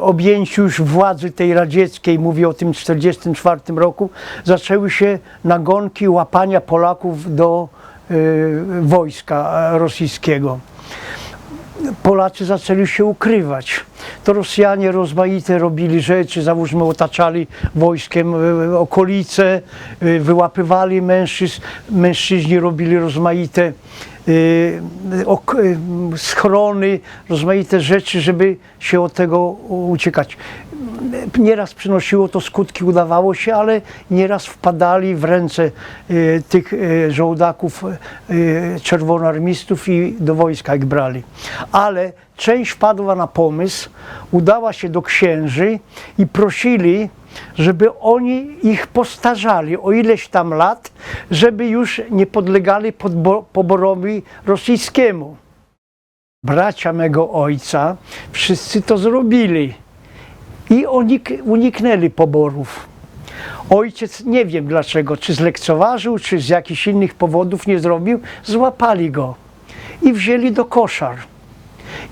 objęciu już władzy tej radzieckiej, mówię o tym 1944 roku, zaczęły się nagonki łapania Polaków do y, wojska rosyjskiego. Polacy zaczęli się ukrywać. To Rosjanie rozmaite robili rzeczy, załóżmy otaczali wojskiem e, okolice, e, wyłapywali mężczyzn, mężczyźni robili rozmaite e, e, schrony, rozmaite rzeczy, żeby się od tego uciekać. Nieraz przynosiło to skutki, udawało się, ale nieraz wpadali w ręce e, tych e, żołdaków e, czerwonoarmistów i do wojska ich brali. Ale część wpadła na pomysł, udała się do księży i prosili, żeby oni ich postarzali o ileś tam lat, żeby już nie podlegali podbo- poborowi rosyjskiemu. Bracia mego ojca wszyscy to zrobili i unik- uniknęli poborów. Ojciec nie wiem dlaczego, czy zlekceważył, czy z jakichś innych powodów nie zrobił, złapali go i wzięli do koszar.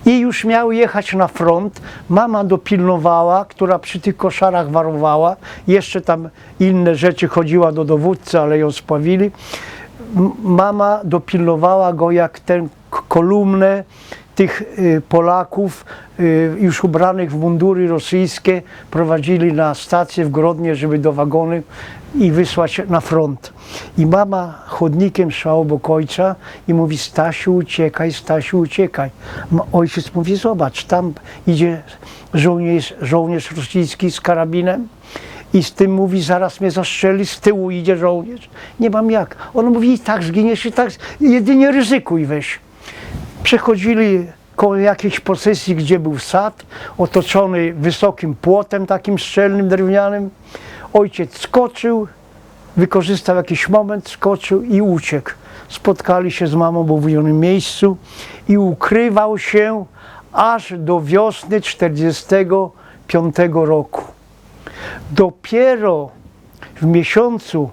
I już miał jechać na front. Mama dopilnowała, która przy tych koszarach warowała. Jeszcze tam inne rzeczy chodziła do dowódcy, ale ją spławili. Mama dopilnowała go jak tę kolumnę tych y, Polaków, y, już ubranych w mundury rosyjskie, prowadzili na stację w Grodnie, żeby do wagony i wysłać na front. I mama chodnikiem szła obok ojca i mówi Stasiu uciekaj, Stasiu uciekaj. Ojciec mówi zobacz, tam idzie żołnierz, żołnierz rosyjski z karabinem i z tym mówi zaraz mnie zastrzeli, z tyłu idzie żołnierz. Nie mam jak. On mówi i tak zginiesz, i tak, jedynie ryzykuj weź. Przechodzili koło jakiejś posesji, gdzie był sad, otoczony wysokim płotem takim szczelnym, drewnianym. Ojciec skoczył, wykorzystał jakiś moment, skoczył i uciekł. Spotkali się z mamą w umówionym miejscu i ukrywał się aż do wiosny 1945 roku. Dopiero w miesiącu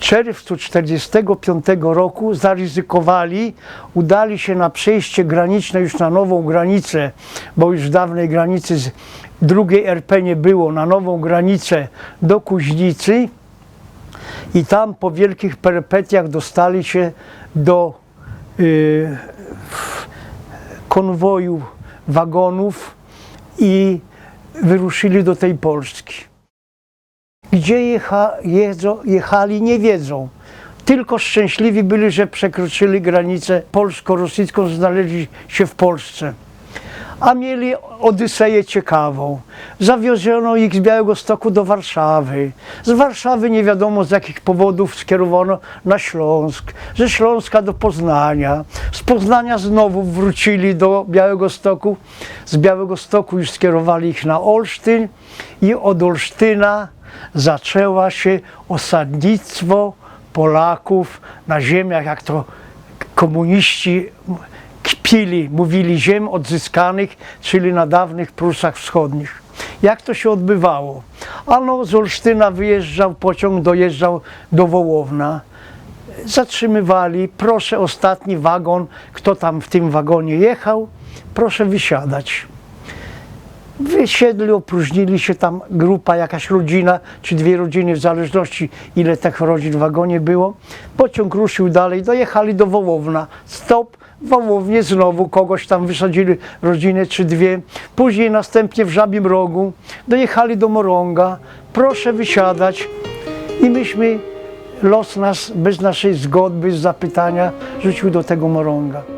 czerwcu 1945 roku zaryzykowali, udali się na przejście graniczne już na nową granicę, bo już w dawnej granicy z drugiej RP nie było, na nową granicę do Kuźnicy i tam po wielkich perypetiach dostali się do y, konwoju wagonów i wyruszyli do tej Polski. Gdzie jecha, jedzą, jechali, nie wiedzą. Tylko szczęśliwi byli, że przekroczyli granicę polsko-rosyjską, znaleźli się w Polsce. A mieli odyseję ciekawą. Zawioziono ich z Białegostoku do Warszawy. Z Warszawy nie wiadomo z jakich powodów skierowano na Śląsk. Ze Śląska do Poznania. Z Poznania znowu wrócili do Białegostoku. Z Białegostoku już skierowali ich na Olsztyn i od Olsztyna zaczęła się osadnictwo Polaków na ziemiach, jak to komuniści kpili, mówili ziem odzyskanych, czyli na dawnych Prusach Wschodnich. Jak to się odbywało? Ano z Olsztyna wyjeżdżał pociąg, dojeżdżał do Wołowna. Zatrzymywali, proszę ostatni wagon, kto tam w tym wagonie jechał, proszę wysiadać. Wysiedli, opróżnili się tam grupa, jakaś rodzina, czy dwie rodziny, w zależności ile tych rodzin w wagonie było. Pociąg ruszył dalej, dojechali do Wołowna. Stop, Wołownie znowu kogoś tam wysadzili, rodzinę czy dwie. Później następnie w Żabim Rogu dojechali do Morąga. Proszę wysiadać. I myśmy, los nas bez naszej zgody, bez zapytania rzucił do tego Morąga.